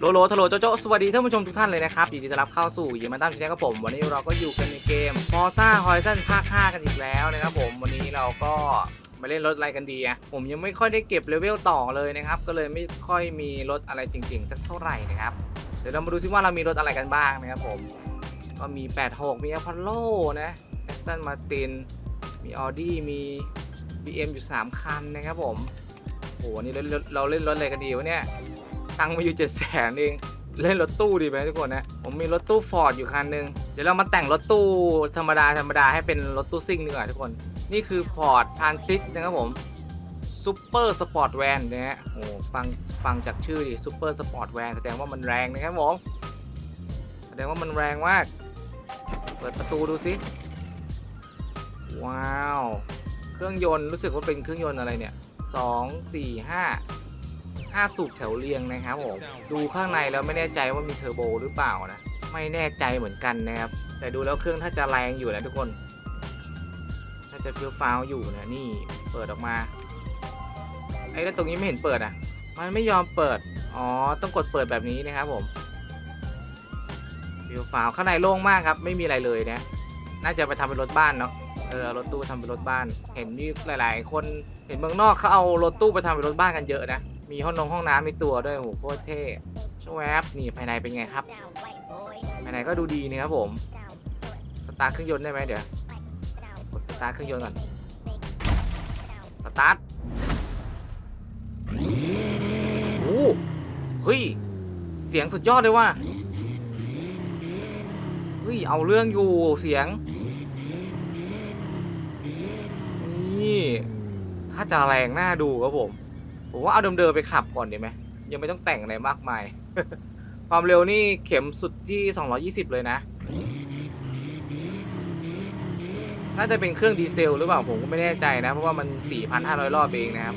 โลโลทโลโจโจสวัสดีท่านผู้ชมทุกท่านเลยนะครับยินดีต้อนรับเข้าสู่ยิมมาตั้มชแนลกับผม วันนี้เราก็อยู่กันในเกม Forza Horizon ภาค 5 กันอีกแล้วนะครับผม วันนี้เราก็มาเล่นรถอะไรกันดีอะผมยังไม่ค่อยได้เก็บเลเวลต่อเลยนะครับ ก็เลยไม่ค่อยมีรถอะไรจริง ๆ สักเท่าไหร่นะครับ เดี๋ยวเรามาดูซิว่าเรามีรถอะไรกันบ้างนะครับผม ก็มี 86 มี Apollo นะ Aston Martin มี Audi มี BM อยู่ 3 คันนะครับผม โอ้โห นี่เราเราเล่นรถอะไรกันดีวะเนี่ย ตังค์มาอยู่เจ็ดแสนเอง เล่นรถตู้ดีไหมทุกคนนะ ผมมีรถตู้ฟอร์ดอยู่คันหนึง เดี๋ยวเรามาแต่งรถตู้ธรรมดาธรรมดาให้เป็นรถตู้ซิ่งดีกว่าทุกคน นี่คือ Ford Transit นะครับผมซูเปอร์สปอร์ตแวนนะฮะ โอ้ฟังฟังจากชื่อดิซูเปอร์สปอร์ตแวนแสดงว่ามันแรงนะครับผม แสดงว่ามันแรงมาก เปิดประตูดูสิ ว้าว เครื่องยนต์รู้สึกว่าเป็นเครื่องยนต์อะไรเนี่ยสองสี่ห้า ห้าสูบแถวเรียงนะครับผมดูข้างในแล้วไม่แน่ใจว่ามีเทอร์โบหรือเปล่านะ ไม่แน่ใจเหมือนกันนะครับ แต่ดูแล้วเครื่องถ้าจะแรงอยู่นะทุกคน ถ้าจะเฟี้ยวฟาวอยู่นะนี่เปิดออกมาไอ้แล้วตรงนี้ไม่เห็นเปิดอะ มันไม่ยอมเปิด อ๋อ ต้องกดเปิดแบบนี้นะครับผมเฟี้ยวฟาวข้างในโล่งมากครับ ไม่มีอะไรเลยนะ น่าจะไปทำเป็นรถบ้านเนาะ เออ รถตู้ทำเป็นรถบ้าน เห็นมีหลาย ๆ คน เห็นเมืองนอกเขาเอารถตู้ไปทำเป็นรถบ้านกันเยอะนะ มีห้องนงห้องน้ำในตัวด้วยโหโคตรเท่ชวบนี่ภายในเป็นไงครับ ภายในก็ดูดีนะครับผม สตาร์ทเครื่องยนต์ได้ไหมเดี๋ยวกดสตาร์ทเครื่องยนต์ก่อน สตาร์ทโอ้เฮ้ย เสียงสุดยอดเลยว่ะ เฮ้ย เอาเรื่องอยู่เสียง นี่ ถ้าจะแรงน่าดูครับผม ผมว่าเอาเดิมๆไปขับก่อนดีไหมยังไม่ต้องแต่งอะไรมากมาย ความเร็วนี่เข็มสุดที่ 220 เลยนะ น่าจะเป็นเครื่องดีเซลหรือเปล่าผมก็ไม่แน่ใจนะ เพราะว่ามัน 4,500 รอบเองนะครับ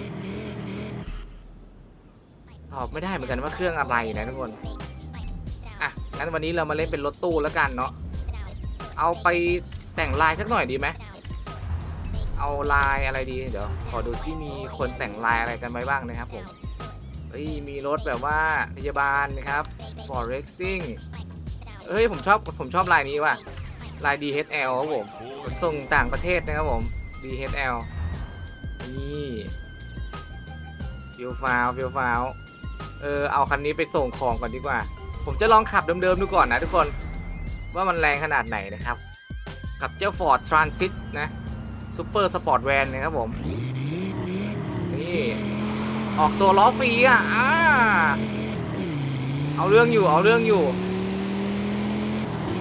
ตอบไม่ได้เหมือนกันว่าเครื่องอะไรนะทุกคน อะ งั้นวันนี้เรามาเล่นเป็นรถตู้แล้วกันเนาะ เอาไปแต่งลายสักหน่อยดีไหม เอาลายอะไรดี เดี๋ยว ขอดูที่มีคนแต่งลายอะไรกันไว้บ้างนะครับผมเฮ้ยมีรถแบบว่าพยาบาลนะครับ for racing เฮ้ยผมชอบผมชอบลายนี้ว่ะลาย DHL ครับผมขนส่งต่างประเทศนะครับผม DHL นี่ฟิวฟาวฟิวฟาวเออเอาคันนี้ไปส่งของก่อนดีกว่า ผมจะลองขับเดิมๆดูก่อนนะทุกคน ว่ามันแรงขนาดไหนนะครับ กับเจ้า Ford Transit นะ ซูเปอร์สปอร์ตแวนนะครับผม นี่ ออกตัวล้อฟรีอะอ่าเอาเรื่องอยู่ เอาเรื่องอยู่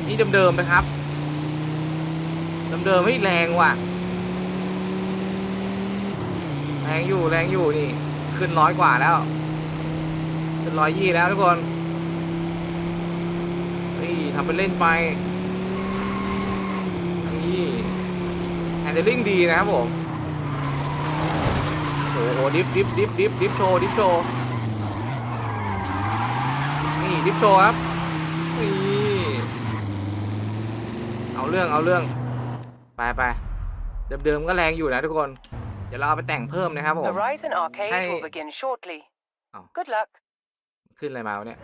นี่เดิมๆนะครับ เดิมๆไม่แรงว่ะ แรงอยู่ แรงอยู่นี่ ขึ้นร้อยกว่าแล้ว ขึ้นร้อยยี่แล้วทุกคนเฮ้ยทำเป็นเล่นไป นี่ แฮนด์ลิ่งดีนะครับผมโอ้โหดิฟดิฟดิฟดิฟดิฟโชว์ดิฟโชว์นี่ดิฟโชว์ครับนี่เอาเรื่องเอาเรื่องไปไปเดิมๆก็แรงอยู่นะทุกคน เดี๋ยวเราเอาไปแต่งเพิ่มนะครับผม The Ryzen Arcade Hey. will begin shortly. Oh. Good luck. ขึ้นอะไรมาวะเนี่ย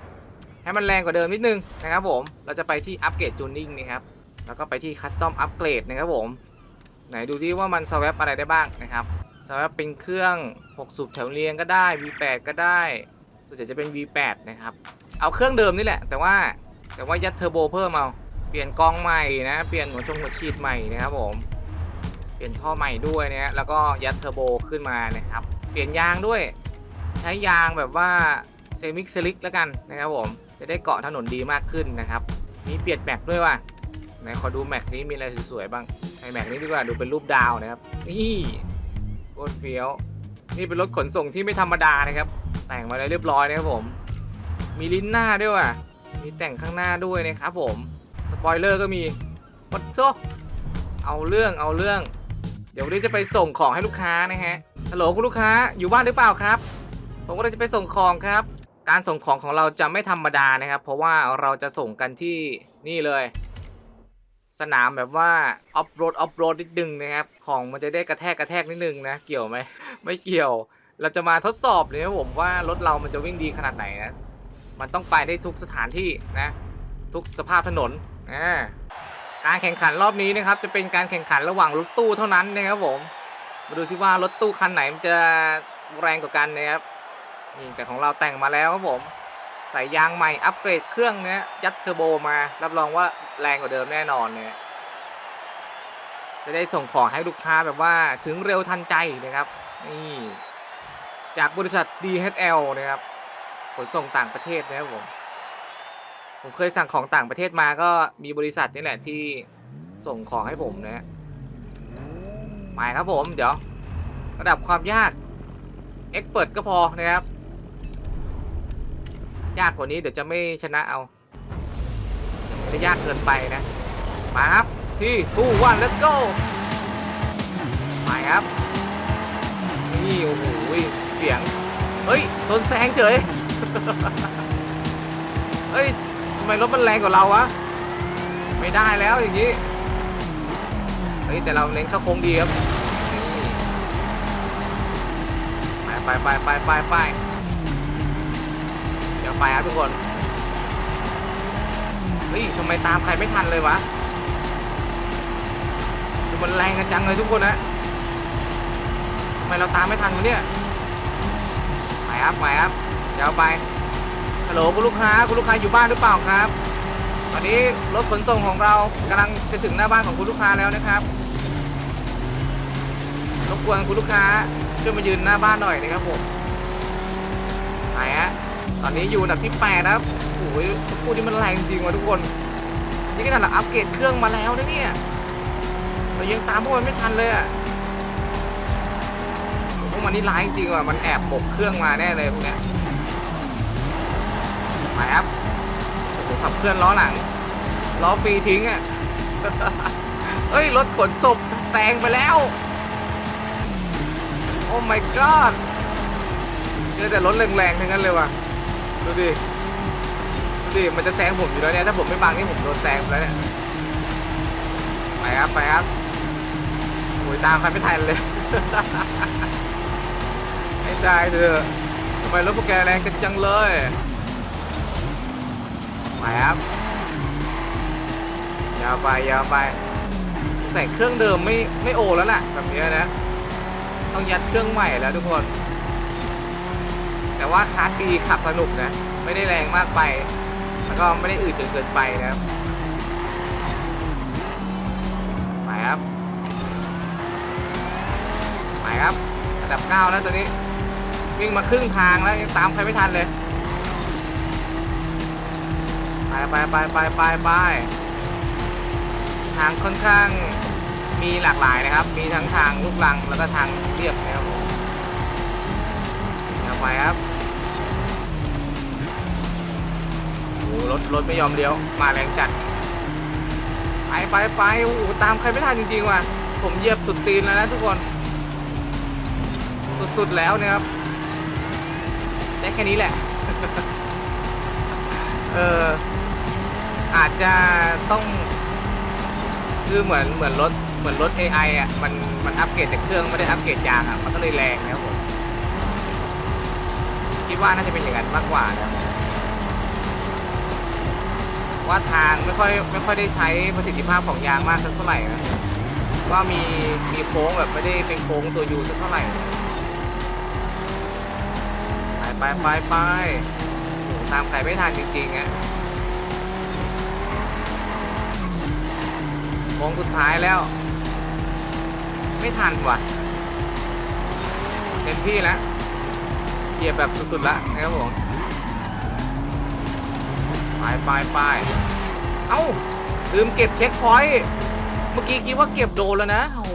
ให้มันแรงกว่าเดิมนิดนึงนะครับผม เราจะไปที่อัปเกรดจูนนิ่งนะครับ แล้วก็ไปที่คัสตอมอัปเกรดนะครับผม ไหนดูที่ว่ามันสว a p อะไรได้บ้างนะครับสว a p เป็นเครื่อง 6 สูบแถวเรียงก็ได้ V8 ก็ได้ ส่วนใหญ่จะเป็น V8 นะครับ เอาเครื่องเดิมนี่แหละ แต่ว่าแต่ว่ายัดเทอร์โบเพิ่มเอาเปลี่ยนกองใหม่นะ เปลี่ยนหัวชงหัวฉีดใหม่นะครับผม เปลี่ยนท่อใหม่ด้วยนะแล้วก็ยัดเทอร์โบขึ้นมานะครับ เปลี่ยนยางด้วย ใช้ยางแบบว่าเซมิกเซลิกแล้วกันนะครับผม จะได้เกาะถนนดีมากขึ้นนะครับ มีเปลี่ยนแม็กด้วยว่ะ ไหนขอดูแม็กนี้มีอะไรสวยๆบ้าง แม็กนี้ดีกว่าดูเป็นรูปดาวนะครับ นี่โคตรเฟี้ยว นี่เป็นรถขนส่งที่ไม่ธรรมดานะครับ แต่งมาแล้วเรียบร้อยนะครับผม มีลิ้นหน้าด้วยว่ะ มีแต่งข้างหน้าด้วยนะครับผม สปอยเลอร์ก็มีวัดโซเอาเรื่องเอาเรื่อง เดี๋ยววันนี้จะไปส่งของให้ลูกค้านะฮะ ฮัลโหลคุณลูกค้าอยู่บ้านหรือเปล่าครับ ผมก็เลยจะไปส่งของครับ การส่งของของเราจะไม่ธรรมดานะครับ เพราะว่าเราจะส่งกันที่นี่เลย สนามแบบว่าออฟโรดออฟโรดนิดนึงนะครับ ของมันจะได้กระแทกกระแทกนิดนึงนะ เกี่ยวไหม ไม่เกี่ยว เราจะมาทดสอบเลยนะผมว่ารถเรามันจะวิ่งดีขนาดไหนนะ มันต้องไปได้ทุกสถานที่นะ ทุกสภาพถนนอ่าการแข่งขันรอบนี้นะครับ จะเป็นการแข่งขันระหว่างรถตู้เท่านั้นนะครับผม มาดูซิว่ารถตู้คันไหนมันจะแรงกว่ากันนะครับนี่แต่ของเราแต่งมาแล้วครับผม ส่ยางใหม่อัปเกรดเครื่องเนี้ยยัดเทอร์โบมา รับรองว่าแรงกว่าเดิมแน่นอนเนี่ยจะได้ส่งของให้ลูกค้าแบบว่าถึงเร็วทันใจนะครับนี่จากบริษัท DHL นะครับขนส่งต่างประเทศนะครับผมผมเคยสั่งของต่างประเทศมาก็มีบริษัทนี่แหละที่ส่งของให้ผมนะหมายครับผมเดี๋ยว ระดับความยาก Expert ก็พอนะครับ ยากกว่านี้เดี๋ยวจะไม่ชนะเอาจะยากเกินไปนะ มาครับ ที่ทูวัน let's go ไปครับ นี่โอ้โหเสียง เฮ้ยโดนแซงเฉย เฮ้ยทำไมรถมันแรงกว่าเราวะ ไม่ได้แล้วอย่างนี้ เฮ้ยแต่เราเน้นเข้าโค้งดีครับ ไปไปไปไปไปไป ไปครับทุกคนเฮ้ยทำไมตามใครไม่ทันเลยวะมันแรงกันจังเลยทุกคนนะทำไมเราตามไม่ทันวะเนี่ยไปครับไปครับเดี๋ยวไปฮัลโหลคุณลูกค้าคุณลูกค้าอยู่บ้านหรือเปล่าครับ ตอนนี้รถขนส่งของเรากำลังจะถึงหน้าบ้านของคุณลูกค้าแล้วนะครับรบกวนคุณลูกค้าช่วยมายืนหน้าบ้านหน่อยนะครับผมไหนฮะ ตอนนี้อยู่อันดับที่8นะครับโอ้ยพูดที่มันแรงจริงว่ะทุกคน นี่ขนาดเราอัปเกรดเครื่องมาแล้วนะเนี่ยเรายังตามพวกมันไม่ทันเลยอะพวกมันนี่ร้ายจริงว่ะ มันแอบหมกเครื่องมาแน่เลยพวกเนี้ยไปครับโอ้โหขับเคลื่อนล้อหลัง ล้อฟรีทิ้งอะ เฮ้ย รถขนศพแซงไปแล้ว โอ้ my god เจอแต่รถแรงๆทั้งนั้นเลยว่ะ ดูดิ ดูดิ มันจะแซงผมอยู่แล้วเนี่ย ถ้าผมไม่บังนี่ผมโดนแซงไปแล้วเนี่ย ไปครับ ไปครับโอ้ยตามใครไม่ทันเลยไม่ได้เถอะทำไมรถพวกแกแรงกันจังเลย ไปครับยาวไปยาวไปใส่เครื่องเดิมไม่ไม่โอแล้วล่ะแบบนี้นะ ต้องยัดเครื่องใหม่แล้วทุกคน แต่ว่าคาร์ดีขับสนุกนะ ไม่ได้แรงมากไป แล้วก็ไม่ได้อืดจนเกินไปนะครับไปครับไปครับอันดับเก้าแล้วตอนนี้ วิ่งมาครึ่งทางแล้วยังตามใครไม่ทันเลย ไปไปไปไปไปไปทางค่อนข้างมีหลากหลายนะครับ มีทั้งทางลูกลังแล้วก็ทางเรียบนะครับผม เดี๋ยวไปครับโอ้รถรถไม่ยอมเลี้ยว มาแรงจัด ไปไปไปโอ้โหตามใครไม่ทันจริงๆว่ะ ผมเหยียบสุดตีนแล้วนะทุกคน สุดๆแล้วนะครับได้แค่นี้แหละ เอออาจจะต้องคือเหมือนเหมือนรถเหมือนรถ AI อะมันมันอัปเกรดจากเครื่องไม่ได้อัปเกรดยางอะมันก็เลยแรงนะครับผม ดว่าน่าจะเป็นอย่างนั้นมากกว่านะว่าทางไม่ค่อยไม่ค่อยได้ใช้ประสิทธิภาพของยางมากสักเท่าไหร่นะว่ามีมีโค้งแบบไม่ได้เป็นโค้งตัวยูสักเท่าไหร่ไปไปไปไปตามใครไม่ทันจริงๆอะโค้งสุดท้ายแล้ว ไม่ทันว่ะเต็มที่แล้ว เหยียบแบบสุดๆแล้วนะครับผมไปไปไปเอ้าลืมเก็บเช็คพอยต์เมื่อกี้คิดว่าเก็บโดนแล้วนะโอ้โห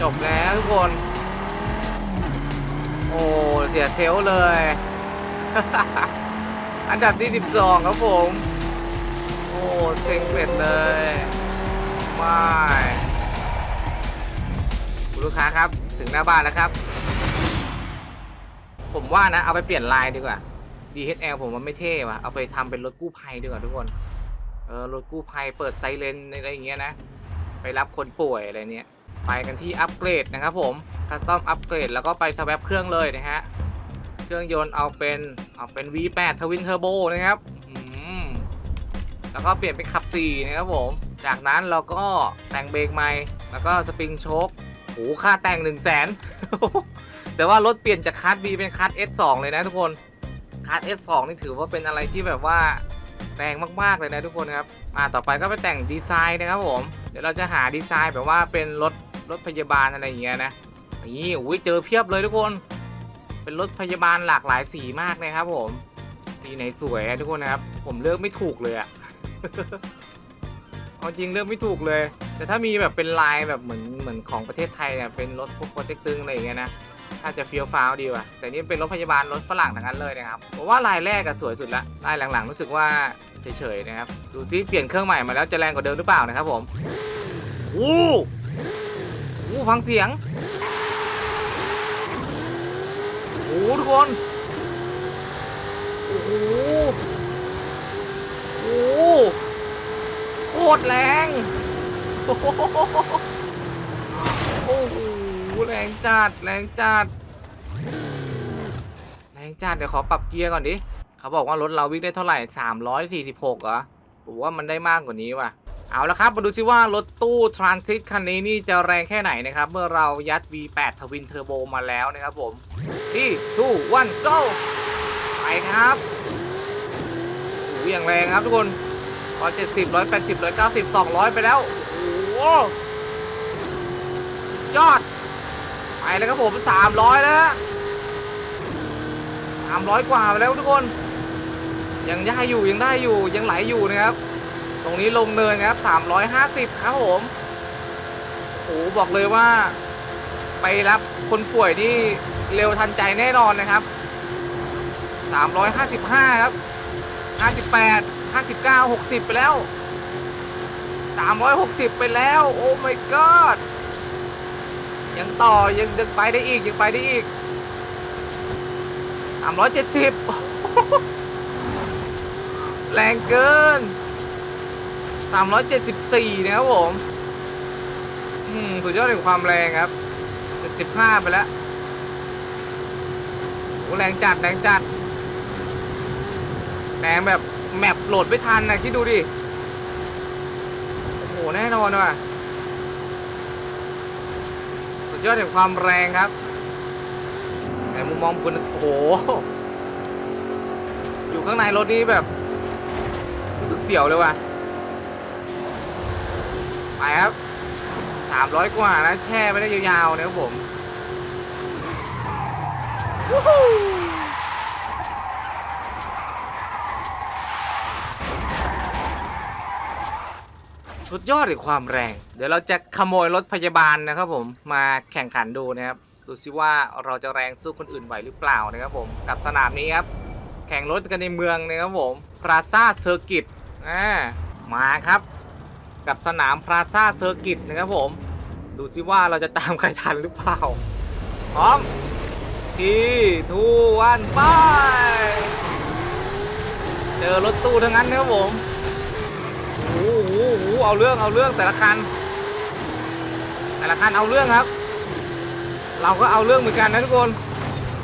จบแล้วทุกคน โอ้เสียเทลเลย อันดับที่ 12 ครับผม โอ้เซ็งเป็ดเลยไม่ลูกค้าครับ ถึงหน้าบ้านแล้วครับ ผมว่านะ เอาไปเปลี่ยนลายดีกว่า DHL ผมว่าไม่เท่ว่ะ เอาไปทำเป็นรถกู้ภัยดีกว่าทุกคน เออ รถกู้ภัยเปิดไซเรนอะไรอย่างเงี้ยนะ ไปรับคนป่วยอะไรเนี้ย ไปกันที่อัปเกรดนะครับผม คัสตอมอัปเกรดแล้วก็ไปสแวปเครื่องเลยนะฮะ เครื่องยนต์เอาเป็นเอาเป็น V8 ทวินเทอร์โบนะครับอืมแล้วก็เปลี่ยนเป็นขับ4นะครับผม จากนั้นเราก็แต่งเบรกใหม่ แล้วก็สปริงโชคโหค่าแต่ง 1 0 0 0 0แสน แต่ว่ารถเปลี่ยนจากคัส B เป็นคัส S2 เลยนะทุกคน คัส S2 นี่ถือว่าเป็นอะไรที่แบบว่าแรงมากๆเลยนะทุกคนครับอ่าต่อไปก็ไปแต่งดีไซน์นะครับผม เดี๋ยวเราจะหาดีไซน์แบบว่าเป็นรถรถพยาบาลอะไรอย่างเงี้ยนะ นี่อุ้ยเจอเพียบเลยทุกคน เป็นรถพยาบาลหลากหลายสีมากนะครับผม สีไหนสวยทุกคนนะครับ ผมเลือกไม่ถูกเลยอะเอาจริงเลือกไม่ถูกเลย แต่ถ้ามีแบบเป็นลายแบบเหมือนเหมือนของประเทศไทยเนี่ยเป็นรถพวกโปรเจกตึงอะไรอย่างเงี้ยนะ ถ้าจะเฟี้ยวฟ้าวดีว่ะ แต่นี่เป็นรถพยาบาลรถฝรั่งทั้งนั้นเลยนะครับผมว่าลายแรกอะสวยสุดละลายหลังๆ รู้สึกว่าเฉยๆนะครับ ดูซิเปลี่ยนเครื่องใหม่มาแล้วจะแรงกว่าเดิมหรือเปล่านะครับผมโอ้โหฟังเสียงโอ้ทุกคนโอ้โหโอ้โหโคตรแรง โอ้โหโอ้โห แรงจัดแรงจัดแรงจัดเดี๋ยวขอปรับเกียร์ก่อนดิเขาบอกว่ารถเราวิ่งได้เท่าไหร่ 346เหรอผมว่ามันได้มากกว่านี้ว่ะ เอาละครับมาดูซิว่ารถตู้ทรานซิตคันนี้นี่จะแรงแค่ไหนนะครับ เมื่อเรายัด V8 ทวินเทอร์โบมาแล้วนะครับผมที่ทูวันโ o ไปครับโอ้โหอย่างแรงครับทุกคนร้อยเจ็ดสิบร้อยแปดสิบร้อยเก้าสิบสองร้อยไปแล้ว โอ้โหยอด แล้วครับผมสามร้อยแล้วสามร้อยกว่าไปแล้วทุกคน ยังได้อยู่ยังได้อยู่ยังไหลอยู่นะครับ ตรงนี้ลงเนินครับ350ครับผมโอ้โหบอกเลยว่า ไปรับคนป่วยนี่เร็วทันใจแน่นอนนะครับ355ครับ58 59 60ไปแล้ว360ไปแล้ว โอ้ my god ยังต่อยังยังไปได้อีกยังไปได้อีก370แรงเกิน374นะครับผมอืมสุดยอดแห่งความแรงครับ75ไปแล้วโอ้แรงจัดแรงจัดแรงแบบแมปโหลดไม่ทันนะคิดดูดิ โอ้โห แน่นอนว่ะ ยอดแห่งความแรงครับในมุมมองคุณโอ้โห อยู่ข้างในรถนี้แบบ รู้สึกเสียวเลยว่ะ ไปครับสามร้อยกว่านะ แช่ไม่ได้ยาวๆนะครับผมวู้ฮู้ สุดยอดเลยความแรง เดี๋ยวเราจะขโมยรถพยาบาลนะครับผมมาแข่งขันดูนะครับดูซิว่าเราจะแรงสู้คนอื่นไหวหรือเปล่านะครับผมกับสนามนี้ครับ แข่งรถกันในเมืองนะครับผมพราซาเซอร์กิตอ่ามาครับ กับสนามพราซาเซอร์กิตนะครับผม ดูซิว่าเราจะตามใครทันหรือเปล่าพร้อมทีทูวันไปเจอรถตู้ทั้งนั้นนะครับผม หโอ้โหเอาเรื่องเอาเรื่องแต่ละคัน แต่ละคันเอาเรื่องครับ เราก็เอาเรื่องเหมือนกันนะทุกคน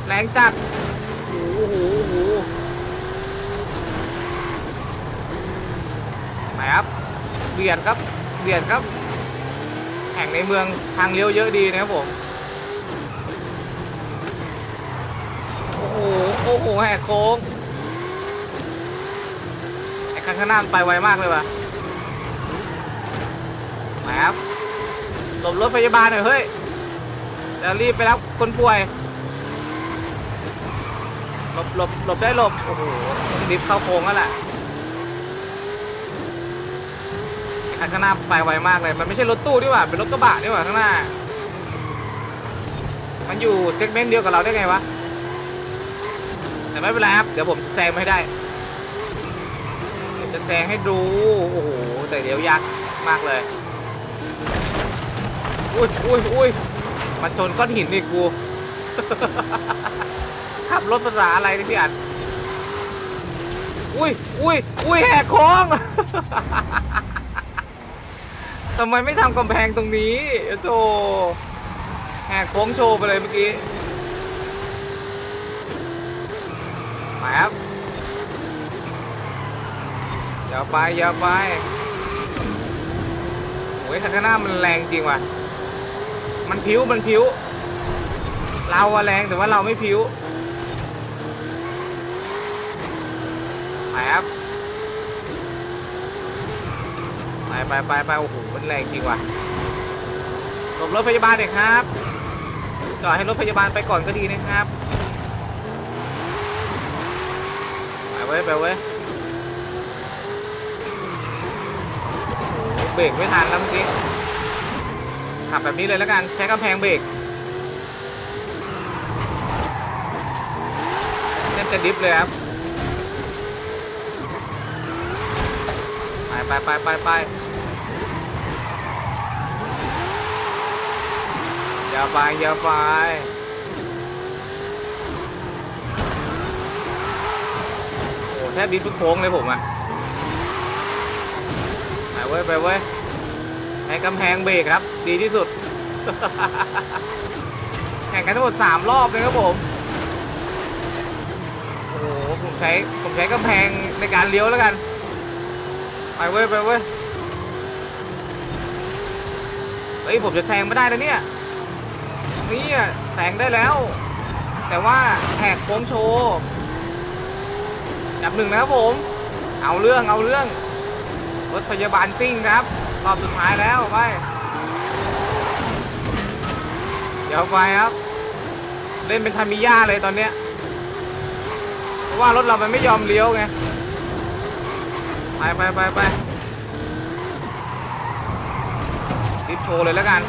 แรงจัดโอ้โหโอ้โหไปครับเบียดครับเบียดครับแข่งในเมืองทางเลี้ยวเยอะดีนะครับผม โอ้โห โอ้โห แหกโค้ง ไอ้คันข้างหน้ามันไปไวมากเลยว่ะ ครับหลบรถพยาบาลหน่อยเฮ้ยจะรีบไปรับคนป่วย หลบหลบหลบได้หลบ โอ้โหดิฟเข้าโค้งแล้วแหละอันข้างหน้าไปไวมากเลย มันไม่ใช่รถตู้ดีกว่า เป็นรถกระบะดีกว่าข้างหน้า มันอยู่เซกเมนต์เดียวกับเราได้ไงวะ แต่ไม่เป็นไรครับ เดี๋ยวผมจะแซงไม่ได้ จะแซงให้ดู โอ้โห แต่เดี๋ยวยากมากเลย อุ้ยอุ้ยอุ้ยมาชนก้อนหินนี่กู ขับรถภาษาอะไรนี่พี่อัดอุ้ยอุ้ยอุ้ยแหกโค้งทำไมไม่ทำกำแพงตรงนี้โธ่แหกโค้งโชว์ไปเลยเมื่อกี้มาครับอย่าไปอย่าไปโอ้ยข้างหน้ามันแรงจริงว่ะ มันผิวมันผิวเราอะแรงแต่ว่าเราไม่ผิวไปครับ ไปไปไปไปโอ้โห มันแรงจริงว่ะหลบรถพยาบาลเด็กครับ จอดให้รถพยาบาลไปก่อนก็ดีนะครับ ไปเว้ยไปเว้ยเบรกไม่ทันแล้วเมื่อกี้ ขับแบบนี้เลยแล้วกัน ใช้กำแพงเบรกเล่นจะดิฟเลยครับ ไปไปไปไปไปอย่าไปอย่าไปโอ้แทบดิฟทุกโค้งเลยผมอะไปเว้ยไปเว้ยให้กำแพงเบรกครับ ดีที่สุด แข่งกันทั้งหมด 3 รอบเลยครับผม โอ้โห ผมใช้ ผมใช้กำแพงในการเลี้ยวแล้วกัน ไปเว้ย ไปเว้ย เฮ้ย ผมจะแซงไม่ได้แล้วเนี่ย นี่อะแซงได้แล้ว แต่ว่าแหกโค้งโชว์จับหนึ่งนะครับผม เอาเรื่อง เอาเรื่องรถพยาบาลซิ่งนครับ รอบสุดท้ายแล้วไป เดี๋ยวไปครับ เล่นเป็นทามิยาเลยตอนเนี้ยเพราะว่ารถเรามันไม่ยอมเลี้ยวไง ไปไปไปไปดิฟโชว์เลยแล้วกัน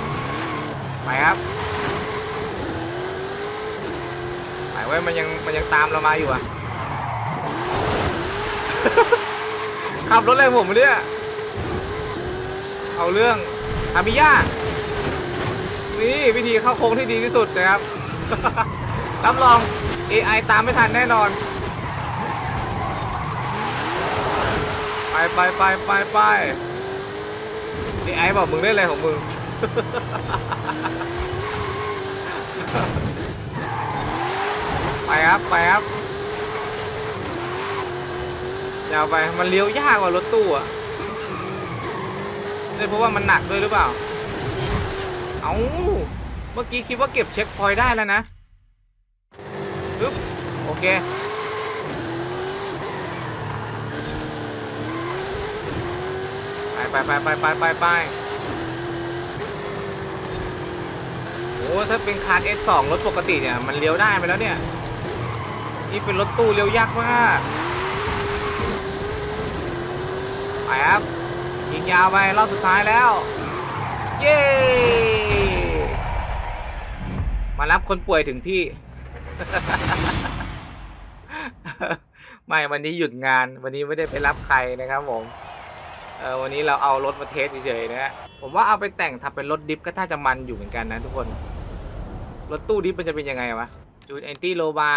ไปครับไปไว้ยมันยังมันยังตามเรามาอยู่อะขับรถอะไรผมเนี่ย เอาเรื่องอามิยา นี่วิธีเข้าโค้งที่ดีที่สุดนะครับ รับรอง AI ตามไม่ทันแน่นอน ไปไปไปไปไปไอไอบอกมึงได้อะไรของมึง ไปครับไปครับยาวไปมันเลี้ยวยากกว่ารถตู้อะเนี่เพราะว่ามันหนักด้วยหรือเปล่า เอาเมื่อกี้คิดว่าเก็บเช็คพอยต์ได้แล้วนะปึ๊บโอเค ไปไปไปไปไปไปไปโอ้ถ้าเป็นคาร์ S2 รถปกติเนี่ย มันเลี้ยวได้ไปแล้วเนี่ย นี่เป็นรถตู้เลี้ยวยากมากไปครับยิงยาวไปรอบสุดท้ายแล้ว เย้ มารับคนป่วยถึงที่ ไม่วันนี้หยุดงาน วันนี้ไม่ได้ไปรับใครนะครับผมเออวันนี้เราเอารถมาเทสเฉยๆนะฮะผมว่าเอาไปแต่งทำเป็นรถดิฟก็ถ้าจะมันอยู่เหมือนกันนะทุกคน รถตู้ดิฟมันจะเป็นยังไงวะจูนแอนตี้โลบา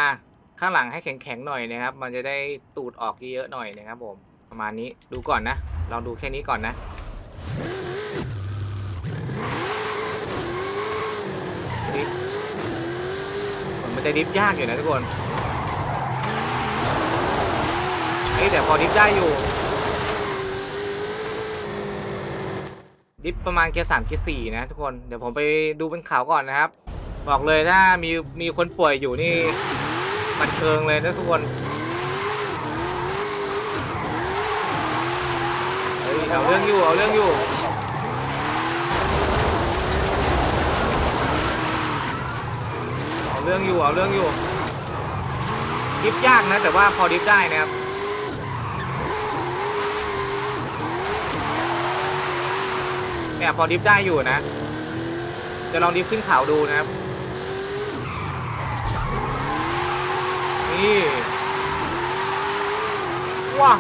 ข้างหลังให้แข็งๆหน่อยนะครับ มันจะได้ตูดออกเยอะๆหน่อยนะครับผมประมาณนี้ดูก่อนนะลองดูแค่นี้ก่อนนะ ดิฟ มันจะดิฟยากอยู่นะทุกคนเอ้แต่พอดิฟได้อยู่ ดิฟประมาณเกียร์สามเกียร์สี่นะทุกคน เดี๋ยวผมไปดูเป็นข่าวก่อนนะครับ บอกเลยถ้ามีมีคนป่วยอยู่นี่บันเทิงเลยนะทุกคนเฮ้ยเอาเรื่องอยู่เอาเรื่องอยู่ เอาเรื่องอยู่เอาเรื่องอยู่ดิฟยากนะ แต่ว่าพอดิฟได้นะครับเนี่ยพอดิฟได้อยู่นะ จะลองดิฟขึ้นเขาดูนะครับ นี่ว้า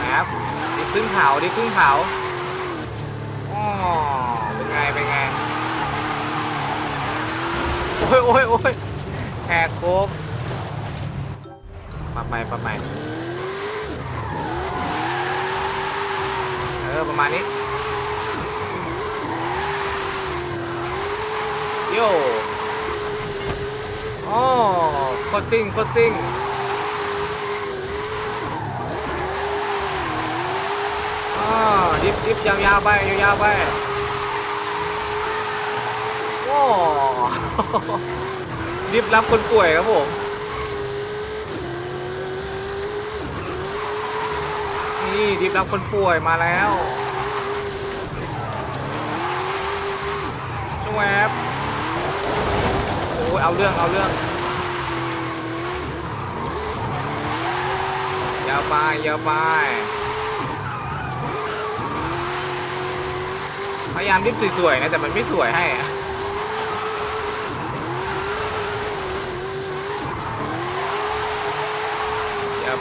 ครับดิฟขึ้นเขาดิฟขึ้นเขา ยโอ้ยโอ้ยแหกโค้งปรับใหม่ปรับใหม่เออประมาณนี้อ๋อโคตรซิ่งโคตรซิ่งอ๋อดิฟดิฟยาวๆไปยาวๆไปโอ้ ดิฟรับคนป่วยครับผมนี่ดิฟรับคนป่วยมาแล้วชวบโอ้ยเอาเรื่องเอาเรื่องอยาไปอยาไปพยายามดิฟสวยๆนะแต่มันไม่สวยให้อะ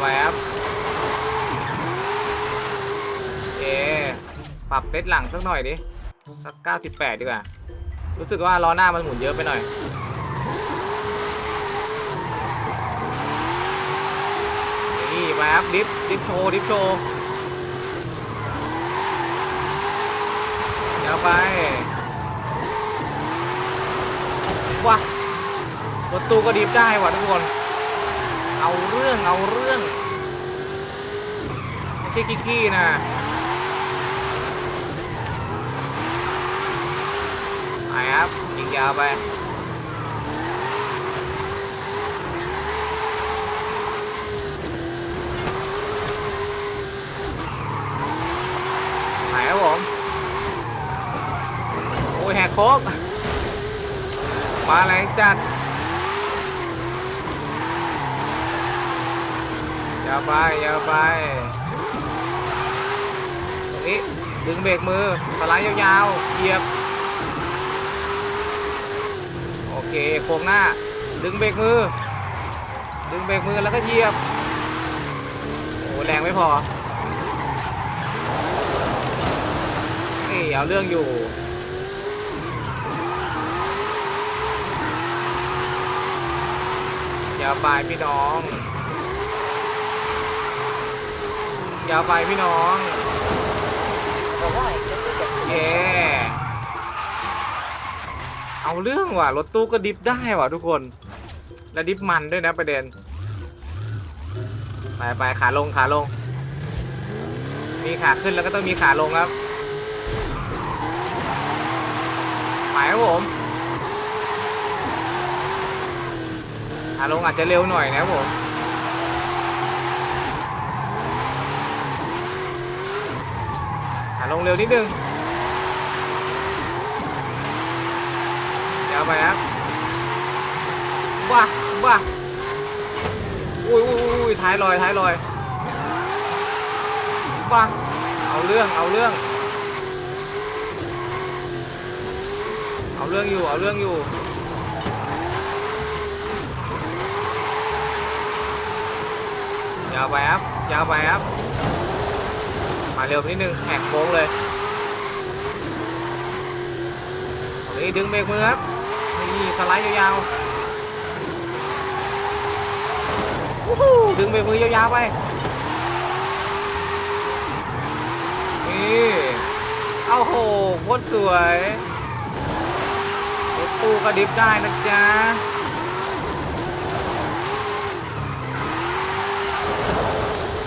อยาวไปครับเอปรับเลสหลังสักหน่อยดิ สัก 98 ดีกว่า รู้สึกว่าล้อหน้ามันหมุนเยอะไปหน่อย นี่มาครับดิฟ ดิฟโชว์ ดิฟโชว์เดี๋ยวไปว้ารถตู้ก็ดิฟได้ว่ะทุกคน เอาเรื่องเอาเรื่องไม่ใช่กี้ๆนะไปครับยิงยาวไปไปครับผม โอ้ยแหกโค้งมาแรงจัดาวไปยาวไป ตรงนี้ดึงเบรกมือสไลด์ยาวๆเหยียบ โอเคโค้งหน้า ดึงเบรกมือ ดึงเบรกมือแล้วก็เหยียบ โอ้แรงไม่พอนี่เอาเรื่องอยู่อย่าไปพี่น้อง อ ย่าไปพี่น้อง The line is the เย้ destination. เอาเรื่องว่ะรถตู้ก็ดิฟได้ว่ะทุกคน และดิฟมันด้วยนะประเด็น ไปไปขาลงขาลง มีขาขึ้นแล้วก็ต้องมีขาลงครับไปครับผมขาลงอาจจะเร็วหน่อยนะครับผม ขา ลงเร็วนิดนึงเดี๋ยวไปครับว้าว้าอุ้ยอุ้ยอุ้ยท้ายลอยท้ายลอยว้าเอาเรื่องเอาเรื่อง เอาเรื่องอยู่เอาเรื่องอยู่ยาวไปครับยาวไปครับ มาเร็วนิดนึงแหกโค้งเลยตรงนี้ดึงเบรกมือครับนี่สไลด์ยาวๆดึงเบรกมือยาวๆไปนี่เอาโหโคตรสวยรถตู้กระดิบได้นะจ๊ะ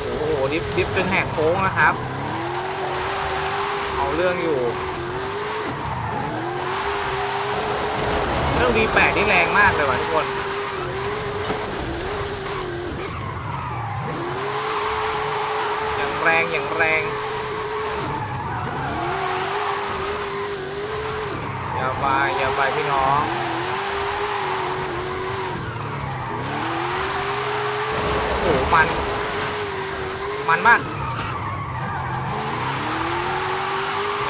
โอ้โหดิฟดิฟเป็นแหกโค้งนะครับ เรื่องอยู่เรื่อง V8 นี่แรงมากเลยว่ะทุกคนอย่างแรงอย่างแรงอย่าไปอย่าไปพี่น้องโอ้โหมัน มันมาก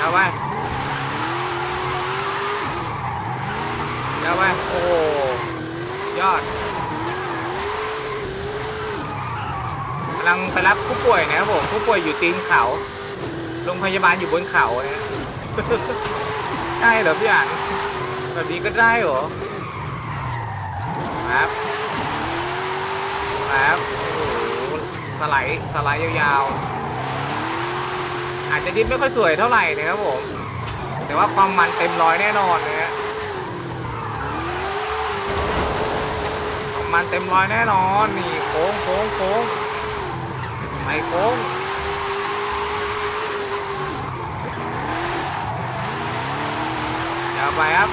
เดี๋ยวไปเดี๋ยวไปโอ้ยอดกำลังไปรับผู้ป่วยนะครับผมผู้ป่วยอยู่ตีนเขาโรงพยาบาลอยู่บนเขานะใช่เหรอพี่อ่านแบบนี้ก็ได้เหรอครับครับโอ้สไลด์สไลด์ยาวๆ อาจจะดิฟไม่ค่อยสวยเท่าไหร่นะครับผม แต่ว่าความมันเต็มร้อยแน่นอนนะฮะมันเต็มร้อยแน่นอน นี่โค้งโค้งโค้งไปโค้งเดี๋ยวไปครับ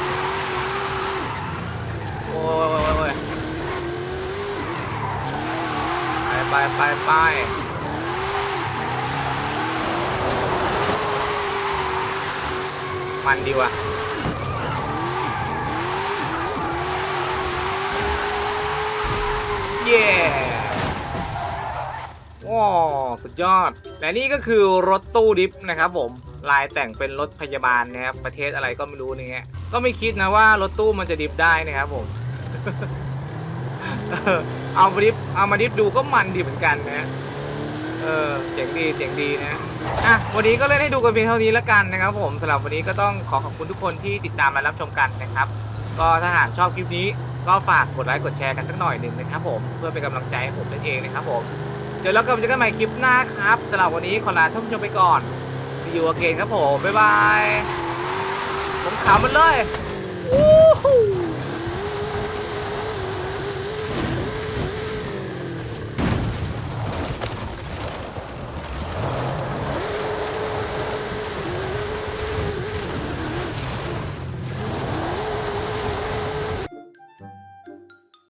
โอ้ยโอ้ยโอ้ยโอ้ยไปไปไปไป มันดีว่ะเย้ว้าสุดยอด และนี่ก็คือรถตู้ดิฟนะครับผมลายแต่งเป็นรถพยาบาลนะครับประเทศอะไรก็ไม่รู้นี่ฮะก็ไม่คิดนะว่ารถตู้มันจะดิฟได้นะครับผมเอามาดิฟเอามาดิฟดูก็มันดีเหมือนกันนะ เออเจ๋งดีเจ๋งดีนะอะวันนี้ก็เล่นให้ดูกันเพียงเท่านี้แล้วกันนะครับผมสำหรับวันนี้ก็ต้องขอขอบคุณทุกคนที่ติดตามและรับชมกันนะครับ ก็ถ้าหากชอบคลิปนี้ก็ฝากกดไลค์กดแชร์กันสักหน่อยหนึ่งนะครับผมเพื่อเป็นกำลังใจให้ผมนั่นเองนะครับผมเดี๋ยวเรากลับมาเจอกันใหม่คลิปหน้าครับสำหรับวันนี้ขอลาท่านผู้ชมไปก่อน See you again ครับผมบ๊ายบายผมขาวมันเลย